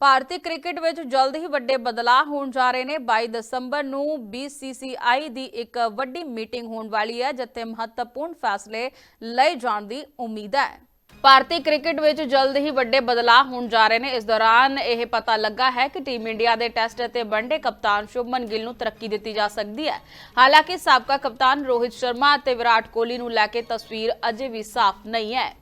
ਭਾਰਤੀ cricket ਵਿੱਚ ਜਲਦ ਹੀ ਵੱਡੇ ਬਦਲਾਅ ਹੋਣ ਜਾ ਰਹੇ ਨੇ। 22 ਦਸੰਬਰ ਨੂੰ BCCI ਦੀ ਇੱਕ ਵੱਡੀ ਮੀਟਿੰਗ ਹੋਣ ਵਾਲੀ ਹੈ, ਜਿੱਥੇ ਮਹੱਤਵਪੂਰਨ ਫੈਸਲੇ ਲਏ ਜਾਣ ਦੀ ਉਮੀਦ ਹੈ। ਭਾਰਤੀ ਕ੍ਰਿਕਟ ਵਿੱਚ ਜਲਦ ਹੀ ਵੱਡੇ ਬਦਲਾਅ ਹੋਣ ਜਾ ਰਹੇ ਨੇ। ਇਸ ਦੌਰਾਨ ਇਹ ਪਤਾ ਲੱਗਾ ਹੈ ਕਿ ਟੀਮ ਇੰਡੀਆ ਦੇ ਟੈਸਟ ਅਤੇ ਵਨਡੇ ਕਪਤਾਨ ਸ਼ੁਭਮਨ ਗਿੱਲ ਨੂੰ ਤਰੱਕੀ ਦਿੱਤੀ ਜਾ ਸਕਦੀ ਹੈ। ਹਾਲਾਂਕਿ ਸਾਬਕਾ ਕਪਤਾਨ ਰੋਹਿਤ ਸ਼ਰਮਾ ਅਤੇ ਵਿਰਾਟ ਕੋਹਲੀ ਨੂੰ ਲੈ ਕੇ ਤਸਵੀਰ ਅਜੇ ਵੀ ਸਾਫ਼ ਨਹੀਂ ਹੈ।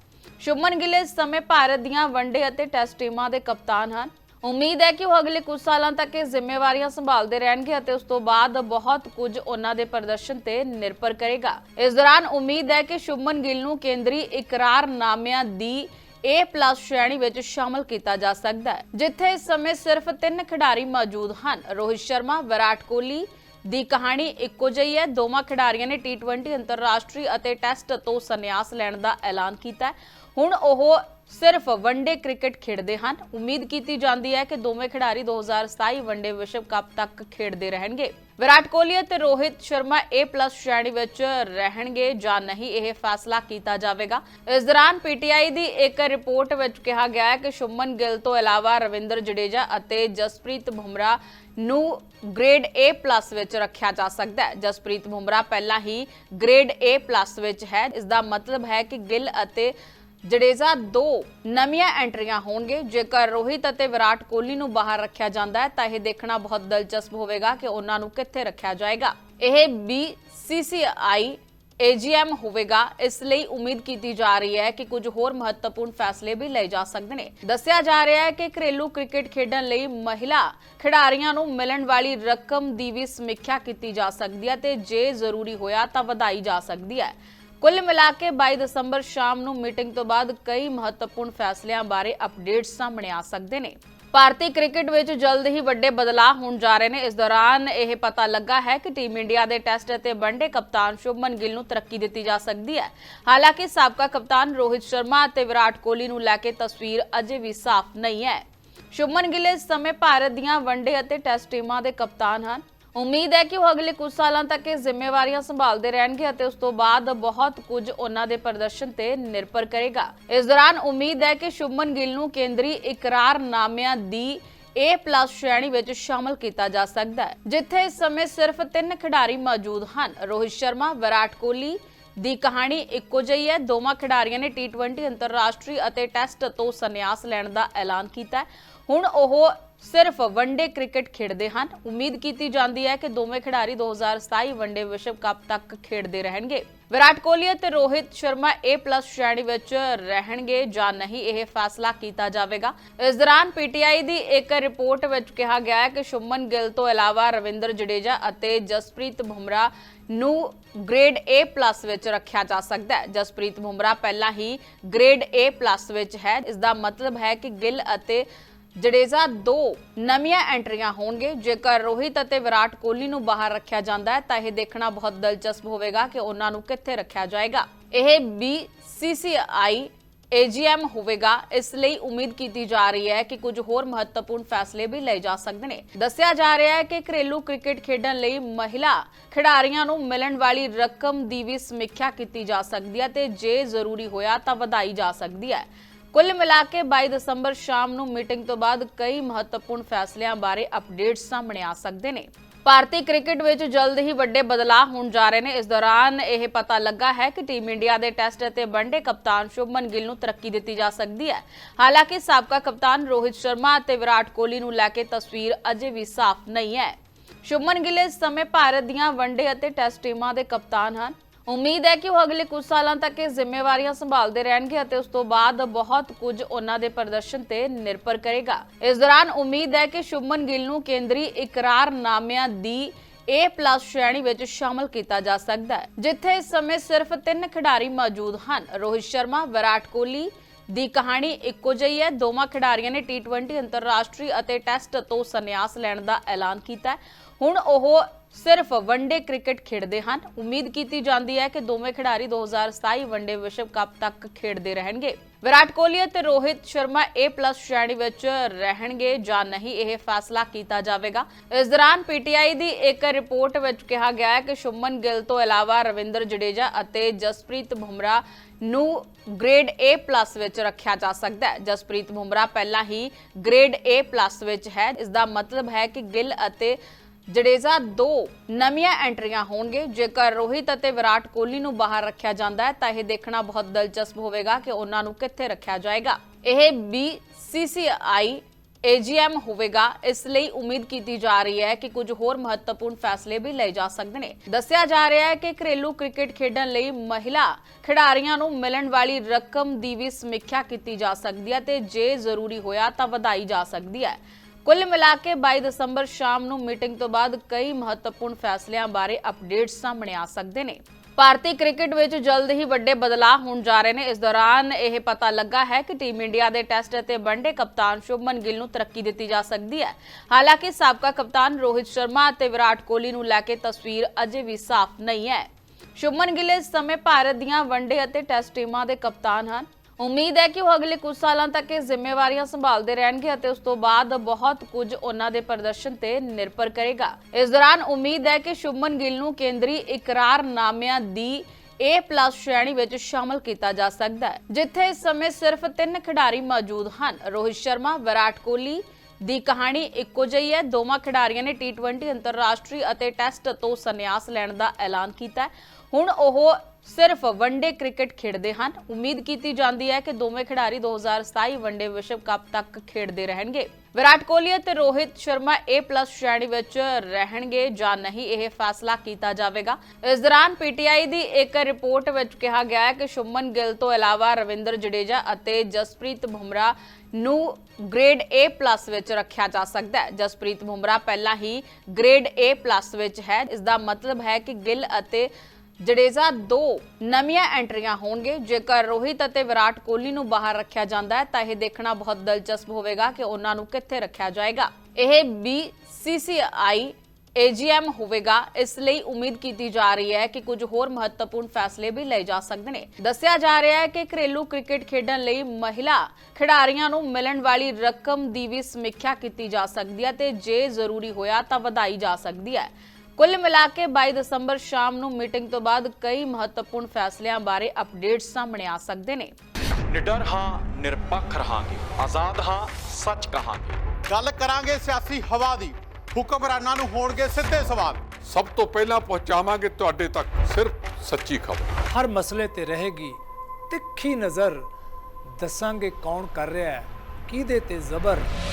ਸ਼ੁਭਮਨ ਗਿੱਲ ਇਸ ਸਮੇਂ ਭਾਰਤ ਦੀਆਂ ਵਨਡੇ ਅਤੇ ਟੈਸਟ ਟੀਮਾਂ ਦੇ ਕਪਤਾਨ ਹਨ। ਉਮੀਦ ਹੈ ਕਿ ਉਹ ਅਗਲੇ ਕੁਝ ਸਾਲਾਂ ਤੱਕ ਇਹ ਜ਼ਿੰਮੇਵਾਰੀਆਂ ਸੰਭਾਲਦੇ ਰਹਿਣਗੇ ਅਤੇ ਉਸ ਤੋਂ ਬਾਅਦ ਬਹੁਤ ਕੁਝ ਉਹਨਾਂ ਦੇ ਪ੍ਰਦਰਸ਼ਨ ਤੇ ਨਿਰਭਰ ਕਰੇਗਾ। ਇਸ ਦੌਰਾਨ ਉਮੀਦ ਹੈ ਕਿ ਸ਼ੁਭਮਨ ਗਿੱਲ ਨੂੰ ਕੇਂਦਰੀ ਇਕਰਾਰਨਾਮਿਆਂ ਦੀ A+ ਸ਼੍ਰੇਣੀ ਵਿੱਚ ਸ਼ਾਮਲ ਕੀਤਾ ਜਾ ਸਕਦਾ ਹੈ, ਜਿੱਥੇ ਇਸ ਸਮੇਂ ਸਿਰਫ ਤਿੰਨ ਖਿਡਾਰੀ ਮੌਜੂਦ ਹਨ। ਰੋਹਿਤ ਸ਼ਰਮਾ, ਵਿਰਾਟ ਕੋਹਲੀ ਦੀ ਕਹਾਣੀ ਇੱਕੋ ਜਿਹੀ ਹੈ। ਦੋਵਾਂ ਖਿਡਾਰੀਆਂ ਨੇ T20 ਅੰਤਰਰਾਸ਼ਟਰੀ ਅਤੇ ਟੈਸਟ ਤੋਂ ਸੰਨਿਆਸ ਲੈਣ ਦਾ ਐਲਾਨ ਕੀਤਾ ਹੈ। ਹੁਣ ਉਹ ਸਿਰਫ ਵਨਡੇ ਕ੍ਰਿਕਟ ਖੇਡਦੇ ਹਨ। ਉਮੀਦ ਕੀਤੀ ਜਾਂਦੀ ਹੈ ਕਿ ਦੋਵੇਂ ਖਿਡਾਰੀ 2027 ਵਨਡੇ ਵਿਸ਼ਵ ਕੱਪ ਤੱਕ ਖੇਡਦੇ ਰਹਿਣਗੇ। ਵਿਰਾਟ ਕੋਹਲੀ ਅਤੇ ਰੋਹਿਤ ਸ਼ਰਮਾ A+ ਸ਼੍ਰੇਣੀ ਵਿੱਚ ਰਹਿਣਗੇ ਜਾਂ ਨਹੀਂ, ਇਹ ਫੈਸਲਾ ਕੀਤਾ ਜਾਵੇਗਾ। ਇਸ ਦੌਰਾਨ ਪੀਟੀਆਈ ਦੀ ਇੱਕ ਰਿਪੋਰਟ ਵਿੱਚ ਕਿਹਾ ਗਿਆ ਹੈ ਕਿ ਸ਼ੁਭਮਨ ਗਿੱਲ ਤੋਂ ਇਲਾਵਾ ਰਵਿੰਦਰ ਜਡੇਜਾ ਅਤੇ ਜਸਪ੍ਰੀਤ ਬੁਮਰਾ ਨੂੰ ਗ੍ਰੇਡ A+ ਵਿੱਚ ਰੱਖਿਆ ਜਾ ਸਕਦਾ ਹੈ। ਜਸਪ੍ਰੀਤ ਬੁਮਰਾ ਪਹਿਲਾਂ ਹੀ ਗ੍ਰੇਡ A+ ਵਿੱਚ ਹੈ। ਇਸ ਦਾ ਮਤਲਬ ਹੈ ਕਿ ਗਿੱਲ ਅਤੇ ਜਡੇਜਾ ਦੋ ਨਵੀਆਂ ਐਂਟਰੀਆਂ ਹੋਣਗੇ। ਜੇਕਰ ਰੋਹਿਤ ਅਤੇ ਵਿਰਾਟ ਕੋਹਲੀ ਨੂੰ ਬਾਹਰ ਰੱਖਿਆ ਜਾਂਦਾ ਹੈ, ਤਾਂ ਇਹ ਦੇਖਣਾ ਬਹੁਤ ਦਿਲਚਸਪ ਹੋਵੇਗਾ ਕਿ ਉਹਨਾਂ ਨੂੰ ਕਿੱਥੇ ਰੱਖਿਆ ਜਾਏਗਾ। ਇਹ BCCI AGM ਹੋਵੇਗਾ। ਇਸ ਲਈ ਉਮੀਦ ਕੀਤੀ ਜਾ ਰਹੀ ਹੈ ਕਿ ਕੁਝ ਹੋਰ ਮਹੱਤਵਪੂਰਨ ਫੈਸਲੇ ਵੀ ਲਏ ਜਾ ਸਕਦੇ ਨੇ। ਦੱਸਿਆ ਜਾ ਰਿਹਾ ਹੈ ਕਿ ਘਰੇਲੂ ਕ੍ਰਿਕਟ ਖੇਡਣ ਲਈ ਮਹਿਲਾ ਖਿਡਾਰੀਆਂ ਨੂੰ ਮਿਲਣ ਵਾਲੀ ਰਕਮ ਦੀ ਵੀ ਸਮੀਖਿਆ ਕੀਤੀ ਜਾ ਸਕਦੀ ਹੈ ਤੇ ਜੇ ਜ਼ਰੂਰੀ ਹੋਇਆ ਤਾਂ ਵਧਾਈ ਜਾ ਸਕਦੀ ਹੈ। ਕੁੱਲ ਮਿਲਾ ਕੇ 22 ਦਸੰਬਰ ਸ਼ਾਮ ਨੂੰ ਮੀਟਿੰਗ ਤੋਂ ਬਾਅਦ ਕਈ ਮਹੱਤਵਪੂਰਨ ਫੈਸਲਿਆਂ ਬਾਰੇ ਅਪਡੇਟਸ ਸਾਹਮਣੇ ਆ ਸਕਦੇ ਨੇ। ਭਾਰਤੀ ਕ੍ਰਿਕਟ ਵਿੱਚ ਜਲਦ ਹੀ ਵੱਡੇ ਬਦਲਾਅ ਹੋਣ ਜਾ ਰਹੇ ਨੇ। ਇਸ ਦੌਰਾਨ ਇਹ ਪਤਾ ਲੱਗਾ ਹੈ ਕਿ ਟੀਮ ਇੰਡੀਆ ਦੇ ਟੈਸਟ ਅਤੇ ਵਨਡੇ ਕਪਤਾਨ ਸ਼ੁਭਮਨ ਗਿੱਲ ਨੂੰ ਤਰੱਕੀ ਦਿੱਤੀ ਜਾ ਸਕਦੀ ਹੈ। ਹਾਲਾਂਕਿ ਸਾਬਕਾ ਕਪਤਾਨ ਰੋਹਿਤ ਸ਼ਰਮਾ ਅਤੇ ਵਿਰਾਟ ਕੋਹਲੀ ਨੂੰ ਲੈ ਕੇ ਤਸਵੀਰ ਅਜੇ ਵੀ ਸਾਫ਼ ਨਹੀਂ ਹੈ। ਸ਼ੁਭਮਨ ਗਿੱਲ ਇਸ ਸਮੇਂ ਭਾਰਤ ਦੀਆਂ ਵਨਡੇ ਅਤੇ ਟੈਸਟ ਟੀਮਾਂ ਦੇ ਕਪਤਾਨ ਹਨ। ਉਮੀਦ ਹੈ ਕਿ ਉਹ ਅਗਲੇ ਕੁਝ ਸਾਲਾਂ ਤੱਕ ਇਹ ਜ਼ਿੰਮੇਵਾਰੀਆਂ ਸੰਭਾਲਦੇ ਰਹਿਣਗੇ ਅਤੇ ਉਸ ਤੋਂ ਬਾਅਦ ਬਹੁਤ ਕੁਝ ਉਹਨਾਂ ਦੇ ਪ੍ਰਦਰਸ਼ਨ ਤੇ ਨਿਰਭਰ ਕਰੇਗਾ। ਇਸ ਦੌਰਾਨ ਉਮੀਦ ਹੈ ਕਿ ਸ਼ੁਭਮਨ ਗਿੱਲ ਨੂੰ ਕੇਂਦਰੀ ਇਕਰਾਰਨਾਮਿਆਂ ਦੀ A+ ਸ਼੍ਰੇਣੀ ਵਿੱਚ ਸ਼ਾਮਲ ਕੀਤਾ ਜਾ ਸਕਦਾ ਹੈ, ਜਿੱਥੇ ਇਸ ਸਮੇਂ ਸਿਰਫ ਤਿੰਨ ਖਿਡਾਰੀ ਮੌਜੂਦ ਹਨ। ਰੋਹਿਤ ਸ਼ਰਮਾ, ਵਿਰਾਟ ਕੋਹਲੀ ਦੀ ਕਹਾਣੀ ਇੱਕੋ ਜਿਹੀ ਹੈ। ਦੋਵਾਂ ਖਿਡਾਰੀਆਂ ਨੇ T20 ਅੰਤਰਰਾਸ਼ਟਰੀ ਅਤੇ ਟੈਸਟ ਤੋਂ ਸੰਨਿਆਸ ਲੈਣ ਦਾ ਐਲਾਨ ਕੀਤਾ ਹੈ। ਹੁਣ ਉਹ ਸਿਰਫ ਵਨਡੇ ਕ੍ਰਿਕਟ ਖੇਡਦੇ ਹਨ। ਉਮੀਦ ਕੀਤੀ ਜਾਂਦੀ ਹੈ ਕਿ ਦੋਵੇਂ ਖਿਡਾਰੀ 2027 ਵਨਡੇ ਵਿਸ਼ਵ ਕੱਪ ਤੱਕ ਖੇਡਦੇ ਰਹਿਣਗੇ। ਵਿਰਾਟ ਕੋਹਲੀ ਅਤੇ ਰੋਹਿਤ ਸ਼ਰਮਾ A+ ਸ਼੍ਰੇਣੀ ਵਿੱਚ ਰਹਿਣਗੇ ਜਾਂ ਨਹੀਂ, ਇਹ ਫੈਸਲਾ ਕੀਤਾ ਜਾਵੇਗਾ। ਇਸ ਦੌਰਾਨ ਪੀਟੀਆਈ ਦੀ ਇੱਕ ਰਿਪੋਰਟ ਵਿੱਚ ਕਿਹਾ ਗਿਆ ਹੈ ਕਿ ਸ਼ੁਮਨ ਗਿੱਲ ਤੋਂ ਇਲਾਵਾ ਰਵਿੰਦਰ ਜਡੇਜਾ ਅਤੇ ਜਸਪ੍ਰੀਤ ਬੁਮਰਾ ਨੂੰ ਗ੍ਰੇਡ A+ ਵਿੱਚ ਰੱਖਿਆ ਜਾ ਸਕਦਾ ਹੈ। ਜਸਪ੍ਰੀਤ ਬੁਮਰਾ ਪਹਿਲਾਂ ਹੀ ਗ੍ਰੇਡ A+ ਵਿੱਚ ਹੈ। ਇਸ ਦਾ ਮਤਲਬ ਹੈ ਕਿ ਗਿੱਲ ਅਤੇ ਜਡੇਜਾ ਦੋ ਨਵੀਆਂ ਐਂਟਰੀਆਂ ਹੋਣਗੇ। ਜੇਕਰ ਰੋਹਿਤ ਅਤੇ ਵਿਰਾਟ ਕੋਹਲੀ ਨੂੰ ਬਾਹਰ ਰੱਖਿਆ ਜਾਂਦਾ ਹੈ, ਤਾਂ ਇਹ ਦੇਖਣਾ ਬਹੁਤ ਦਿਲਚਸਪ ਹੋਵੇਗਾ ਕਿ ਉਹਨਾਂ ਨੂੰ ਕਿੱਥੇ ਰੱਖਿਆ ਜਾਏਗਾ। ਇਹ BCCI AGM ਹੋਵੇਗਾ। ਇਸ ਲਈ ਉਮੀਦ ਕੀਤੀ ਜਾ ਰਹੀ ਹੈ ਕਿ ਕੁਝ ਹੋਰ ਮਹੱਤਵਪੂਰਨ ਫੈਸਲੇ ਵੀ ਲਏ ਜਾ ਸਕਦੇ ਨੇ। ਦੱਸਿਆ ਜਾ ਰਿਹਾ ਹੈ ਕਿ ਘਰੇਲੂ ਕ੍ਰਿਕਟ ਖੇਡਣ ਲਈ ਮਹਿਲਾ ਖਿਡਾਰੀਆਂ ਨੂੰ ਮਿਲਣ ਵਾਲੀ ਰਕਮ ਦੀ ਵੀ ਸਮੀਖਿਆ ਕੀਤੀ ਜਾ ਸਕਦੀ ਹੈ ਤੇ ਜੇ ਜ਼ਰੂਰੀ ਹੋਇਆ ਤਾਂ ਵਧਾਈ ਜਾ ਸਕਦੀ ਹੈ। ਕੁੱਲ ਮਿਲਾ ਕੇ 22 ਦਸੰਬਰ ਸ਼ਾਮ ਨੂੰ ਮੀਟਿੰਗ ਤੋਂ ਬਾਅਦ ਕਈ ਮਹੱਤਵਪੂਰਨ ਫੈਸਲਿਆਂ ਬਾਰੇ ਅਪਡੇਟਸ ਸਾਹਮਣੇ ਆ ਸਕਦੇ ਨੇ। ਭਾਰਤੀ ਕ੍ਰਿਕਟ ਵਿੱਚ ਜਲਦ ਹੀ ਵੱਡੇ ਬਦਲਾਅ ਹੋਣ ਜਾ ਰਹੇ ਨੇ। ਇਸ ਦੌਰਾਨ ਇਹ ਪਤਾ ਲੱਗਾ ਹੈ ਕਿ ਟੀਮ ਇੰਡੀਆ ਦੇ ਟੈਸਟ ਅਤੇ ਵਨਡੇ ਕਪਤਾਨ ਸ਼ੁਭਮਨ ਗਿੱਲ ਨੂੰ ਤਰੱਕੀ ਦਿੱਤੀ ਜਾ ਸਕਦੀ ਹੈ। ਹਾਲਾਂਕਿ ਸਾਬਕਾ ਕਪਤਾਨ ਰੋਹਿਤ ਸ਼ਰਮਾ ਅਤੇ ਵਿਰਾਟ ਕੋਹਲੀ ਨੂੰ ਲੈ ਕੇ ਤਸਵੀਰ ਅਜੇ ਵੀ ਸਾਫ਼ ਨਹੀਂ ਹੈ। ਸ਼ੁਭਮਨ ਗਿੱਲ ਇਸ ਸਮੇਂ ਭਾਰਤ ਦੀਆਂ ਵਨਡੇ ਅਤੇ ਟੈਸਟ ਟੀਮਾਂ ਦੇ ਕਪਤਾਨ ਹਨ। ਉਮੀਦ ਹੈ ਕਿ ਉਹ ਅਗਲੇ ਕੁਝ ਸਾਲਾਂ ਤੱਕ ਇਹ ਜ਼ਿੰਮੇਵਾਰੀਆਂ ਸੰਭਾਲਦੇ ਰਹਿਣਗੇ ਅਤੇ ਉਸ ਤੋਂ ਬਾਅਦ ਬਹੁਤ ਕੁਝ ਉਹਨਾਂ ਦੇ ਪ੍ਰਦਰਸ਼ਨ ਤੇ ਨਿਰਭਰ ਕਰੇਗਾ। ਇਸ ਦੌਰਾਨ ਉਮੀਦ ਹੈ ਕਿ ਸ਼ੁਭਮਨ ਗਿੱਲ ਨੂੰ ਕੇਂਦਰੀ ਇਕਰਾਰਨਾਮਿਆਂ ਦੀ A+ ਸ਼੍ਰੇਣੀ ਵਿੱਚ ਸ਼ਾਮਲ ਕੀਤਾ ਜਾ ਸਕਦਾ ਹੈ, ਜਿੱਥੇ ਇਸ ਸਮੇਂ ਸਿਰਫ ਤਿੰਨ ਖਿਡਾਰੀ ਮੌਜੂਦ ਹਨ। ਰੋਹਿਤ ਸ਼ਰਮਾ, ਵਿਰਾਟ ਕੋਹਲੀ ਦੀ ਕਹਾਣੀ ਇੱਕੋ ਜਿਹੀ ਹੈ। ਦੋਵਾਂ ਖਿਡਾਰੀਆਂ ਨੇ T20 ਅੰਤਰਰਾਸ਼ਟਰੀ ਅਤੇ ਟੈਸਟ ਤੋਂ ਸੰਨਿਆਸ ਲੈਣ ਦਾ ਐਲਾਨ ਕੀਤਾ ਹੈ। ਹੁਣ ਉਹ ਸਿਰਫ ਵਨਡੇ ਕ੍ਰਿਕਟ ਖੇਡਦੇ ਹਨ। ਉਮੀਦ ਕੀਤੀ ਜਾਂਦੀ ਹੈ ਕਿ ਦੋਵੇਂ ਖਿਡਾਰੀ 2027 ਵਨਡੇ ਵਿਸ਼ਵ ਕੱਪ ਤੱਕ ਖੇਡਦੇ ਰਹਿਣਗੇ। ਵਿਰਾਟ ਕੋਹਲੀ ਅਤੇ ਰੋਹਿਤ ਸ਼ਰਮਾ A+ ਸ਼੍ਰੇਣੀ ਵਿੱਚ ਰਹਿਣਗੇ ਜਾਂ ਨਹੀਂ, ਇਹ ਫੈਸਲਾ ਕੀਤਾ ਜਾਵੇਗਾ। ਇਸ ਦੌਰਾਨ ਪੀਟੀਆਈ ਦੀ ਇੱਕ ਰਿਪੋਰਟ ਵਿੱਚ ਕਿਹਾ ਗਿਆ ਹੈ ਕਿ ਸ਼ੁਭਮਨ ਗਿੱਲ ਤੋਂ ਇਲਾਵਾ ਰਵਿੰਦਰ ਜਡੇਜਾ ਅਤੇ ਜਸਪ੍ਰੀਤ ਬੁਮਰਾ ਨੂੰ ਗ੍ਰੇਡ A+ ਵਿੱਚ ਰੱਖਿਆ ਜਾ ਸਕਦਾ ਹੈ। ਜਸਪ੍ਰੀਤ ਬੁਮਰਾ ਪਹਿਲਾਂ ਹੀ ਗ੍ਰੇਡ A+ ਵਿੱਚ ਹੈ। ਇਸ ਦਾ ਮਤਲਬ ਹੈ ਕਿ ਗਿੱਲ ਅਤੇ ਜਡੇਜਾ ਦੋ ਨਵੀਆਂ ਐਂਟਰੀਆਂ ਹੋਣਗੇ। ਜੇਕਰ ਰੋਹਿਤ ਅਤੇ ਵਿਰਾਟ ਕੋਹਲੀ ਨੂੰ ਬਾਹਰ ਰੱਖਿਆ ਜਾਂਦਾ ਹੈ, ਤਾਂ ਇਹ ਦੇਖਣਾ ਬਹੁਤ ਦਿਲਚਸਪ ਹੋਵੇਗਾ ਕਿ ਉਹਨਾਂ ਨੂੰ ਕਿੱਥੇ ਰੱਖਿਆ ਜਾਏਗਾ। ਇਹ BCCI AGM ਹੋਵੇਗਾ। ਇਸ ਲਈ ਉਮੀਦ ਕੀਤੀ ਜਾ ਰਹੀ ਹੈ ਕਿ ਕੁਝ ਹੋਰ ਮਹੱਤਵਪੂਰਨ ਫੈਸਲੇ ਵੀ ਲਏ ਜਾ ਸਕਦੇ ਨੇ। ਦੱਸਿਆ ਜਾ ਰਿਹਾ ਹੈ ਕਿ ਘਰੇਲੂ ਕ੍ਰਿਕਟ ਖੇਡਣ ਲਈ ਮਹਿਲਾ ਖਿਡਾਰੀਆਂ ਨੂੰ ਮਿਲਣ ਵਾਲੀ ਰਕਮ ਦੀ ਵੀ ਸਮੀਖਿਆ ਕੀਤੀ ਜਾ ਸਕਦੀ ਹੈ ਤੇ ਜੇ ਜ਼ਰੂਰੀ ਹੋਇਆ ਤਾਂ ਵਧਾਈ ਜਾ ਸਕਦੀ ਹੈ। ਕੁੱਲ ਮਿਲਾ ਕੇ 22 ਦਸੰਬਰ ਸ਼ਾਮ ਨੂੰ ਮੀਟਿੰਗ ਤੋਂ ਬਾਅਦ ਕਈ ਮਹੱਤਵਪੂਰਨ ਫੈਸਲਿਆਂ ਬਾਰੇ ਅਪਡੇਟਸ ਸਾਹਮਣੇ ਆ ਸਕਦੇ ਨੇ। ਭਾਰਤੀ ਕ੍ਰਿਕਟ ਵਿੱਚ ਜਲਦ ਹੀ ਵੱਡੇ ਬਦਲਾਅ ਹੋਣ ਜਾ ਰਹੇ ਨੇ। ਇਸ ਦੌਰਾਨ ਇਹ ਪਤਾ ਲੱਗਾ ਹੈ ਕਿ ਟੀਮ ਇੰਡੀਆ ਦੇ ਟੈਸਟ ਅਤੇ ਵਨਡੇ ਕਪਤਾਨ ਸ਼ੁਭਮਨ ਗਿੱਲ ਨੂੰ ਤਰੱਕੀ ਦਿੱਤੀ ਜਾ ਸਕਦੀ ਹੈ। ਹਾਲਾਂਕਿ ਸਾਬਕਾ ਕਪਤਾਨ ਰੋਹਿਤ ਸ਼ਰਮਾ ਅਤੇ ਵਿਰਾਟ ਕੋਹਲੀ ਨੂੰ ਲੈ ਕੇ ਤਸਵੀਰ ਅਜੇ ਵੀ ਸਾਫ਼ ਨਹੀਂ ਹੈ। ਸ਼ੁਭਮਨ ਗਿੱਲ ਇਸ ਸਮੇਂ ਭਾਰਤ ਦੀਆਂ ਵਨਡੇ ਅਤੇ ਟੈਸਟ ਟੀਮਾਂ ਦੇ ਕਪਤਾਨ ਹਨ। ਉਮੀਦ ਹੈ ਕਿ ਉਹ ਅਗਲੇ ਕੁਝ ਸਾਲਾਂ ਤੱਕ ਇਹ ਜ਼ਿੰਮੇਵਾਰੀਆਂ ਸੰਭਾਲਦੇ ਰਹਿਣਗੇ ਅਤੇ ਉਸ ਤੋਂ ਬਾਅਦ ਬਹੁਤ ਕੁਝ ਉਹਨਾਂ ਦੇ ਪ੍ਰਦਰਸ਼ਨ ਤੇ ਨਿਰਭਰ ਕਰੇਗਾ। ਇਸ ਦੌਰਾਨ ਉਮੀਦ ਹੈ ਕਿ ਸ਼ੁਭਮਨ ਗਿੱਲ ਨੂੰ ਕੇਂਦਰੀ ਇਕਰਾਰਨਾਮਿਆਂ ਦੀ A+ ਸ਼੍ਰੇਣੀ ਵਿੱਚ ਸ਼ਾਮਲ ਕੀਤਾ ਜਾ ਸਕਦਾ ਹੈ, ਜਿੱਥੇ ਇਸ ਸਮੇਂ ਸਿਰਫ ਤਿੰਨ ਖਿਡਾਰੀ ਮੌਜੂਦ ਹਨ। ਰੋਹਿਤ ਸ਼ਰਮਾ, ਵਿਰਾਟ ਕੋਹਲੀ ਦੀ ਕਹਾਣੀ ਇੱਕੋ ਜਿਹੀ ਹੈ। ਦੋਵਾਂ ਖਿਡਾਰੀਆਂ ਨੇ T20 ਅੰਤਰਰਾਸ਼ਟਰੀ ਅਤੇ ਟੈਸਟ ਤੋਂ ਸੰਨਿਆਸ ਲੈਣ ਦਾ ਐਲਾਨ ਕੀਤਾ ਹੈ। ਹੁਣ ਉਹ ਸਿਰਫ ਵਨਡੇ ਕ੍ਰਿਕਟ ਖੇਡਦੇ ਹਨ। ਉਮੀਦ ਕੀਤੀ ਜਾਂਦੀ ਹੈ ਕਿ ਦੋਵੇਂ ਖਿਡਾਰੀ 2027 ਵਨਡੇ ਵਿਸ਼ਵ ਕੱਪ ਤੱਕ ਖੇਡਦੇ ਰਹਿਣਗੇ। ਵਿਰਾਟ ਕੋਹਲੀ ਅਤੇ ਰੋਹਿਤ ਸ਼ਰਮਾ A+ ਸ਼੍ਰੇਣੀ ਵਿੱਚ ਰਹਿਣਗੇ ਜਾਂ ਨਹੀਂ, ਇਹ ਫੈਸਲਾ ਕੀਤਾ ਜਾਵੇਗਾ। ਇਸ ਦੌਰਾਨ ਪੀਟੀਆਈ ਦੀ ਇੱਕ ਰਿਪੋਰਟ ਵਿੱਚ ਕਿਹਾ ਗਿਆ ਹੈ ਕਿ ਸ਼ੁਮਨ ਗਿੱਲ ਤੋਂ ਇਲਾਵਾ ਰਵਿੰਦਰ ਜਡੇਜਾ ਅਤੇ ਜਸਪ੍ਰੀਤ ਬੁਮਰਾ ਨੂੰ ਗ੍ਰੇਡ A+ ਵਿੱਚ ਰੱਖਿਆ ਜਾ ਸਕਦਾ ਹੈ। ਜਸਪ੍ਰੀਤ ਬੁਮਰਾ ਪਹਿਲਾਂ ਹੀ ਗ੍ਰੇਡ A+ ਵਿੱਚ ਹੈ। ਇਸ ਦਾ ਮਤਲਬ ਹੈ ਕਿ ਗਿੱਲ ਅਤੇ ਜਡੇਜਾ ਦੋ ਨਵੀਆਂ ਐਂਟਰੀਆਂ ਹੋਣਗੇ। ਜੇਕਰ ਰੋਹਿਤ ਅਤੇ ਵਿਰਾਟ ਕੋਹਲੀ ਨੂੰ ਬਾਹਰ ਰੱਖਿਆ ਜਾਂਦਾ ਹੈ, ਤਾਂ ਇਹ ਦੇਖਣਾ ਬਹੁਤ ਦਿਲਚਸਪ ਹੋਵੇਗਾ ਕਿ ਉਹਨਾਂ ਨੂੰ ਕਿੱਥੇ ਰੱਖਿਆ ਜਾਏਗਾ। ਇਹ BCCI AGM ਹੋਵੇਗਾ। ਇਸ ਲਈ ਉਮੀਦ ਕੀਤੀ ਜਾ ਰਹੀ ਹੈ ਕਿ ਕੁਝ ਹੋਰ ਮਹੱਤਵਪੂਰਨ ਫੈਸਲੇ ਵੀ ਲਏ ਜਾ ਸਕਦੇ ਨੇ ਦੱਸਿਆ ਜਾ ਰਿਹਾ ਹੈ ਕਿ ਘਰੇਲੂ ਕ੍ਰਿਕਟ ਖੇਡਣ ਲਈ ਮਹਿਲਾ ਖਿਡਾਰੀਆਂ ਨੂੰ ਮਿਲਣ ਵਾਲੀ ਰਕਮ ਦੀ ਵੀ ਸਮੀਖਿਆ ਕੀਤੀ ਜਾ ਸਕਦੀ ਹੈ ਤੇ ਜੇ ਜ਼ਰੂਰੀ ਹੋਇਆ ਤਾਂ ਵਧਾਈ ਜਾ ਸਕਦੀ ਹੈ। ਕੁੱਲ ਮਿਲਾ ਕੇ 22 ਦਸੰਬਰ ਸ਼ਾਮ ਨੂੰ ਮੀਟਿੰਗ ਤੋਂ ਬਾਅਦ ਕਈ ਮਹੱਤਵਪੂਰਨ ਫੈਸਲਿਆਂ ਬਾਰੇ ਅਪਡੇਟਸ ਸਾਹਮਣੇ ਆ ਸਕਦੇ ਨੇ। ਨਿਡਰ ਹਾਂ ਨਿਰਪੱਖ ਰਹਾਂਗੇ। ਆਜ਼ਾਦ ਹਾਂ ਸੱਚ ਕਹਾਂਗੇ। ਗੱਲ ਕਰਾਂਗੇ ਸਿਆਸੀ ਹਵਾ ਦੀ। ਹੁਕਮਰਾਨਾਂ ਨੂੰ ਹੋਣਗੇ ਸਿੱਧੇ ਸਵਾਲ। ਸਭ ਤੋਂ ਪਹਿਲਾਂ ਪਹੁੰਚਾਵਾਂਗੇ ਤੁਹਾਡੇ ਤੱਕ ਸਿਰਫ ਸੱਚੀ ਖਬਰ। ਹਰ ਮਸਲੇ ਤੇ ਰਹੇਗੀ ਤਿੱਖੀ ਨਜ਼ਰ। ਦੱਸਾਂਗੇ ਕੌਣ ਕਰ ਰਿਹਾ ਹੈ ਕਿਹਦੇ ਤੇ ਜ਼ਬਰ।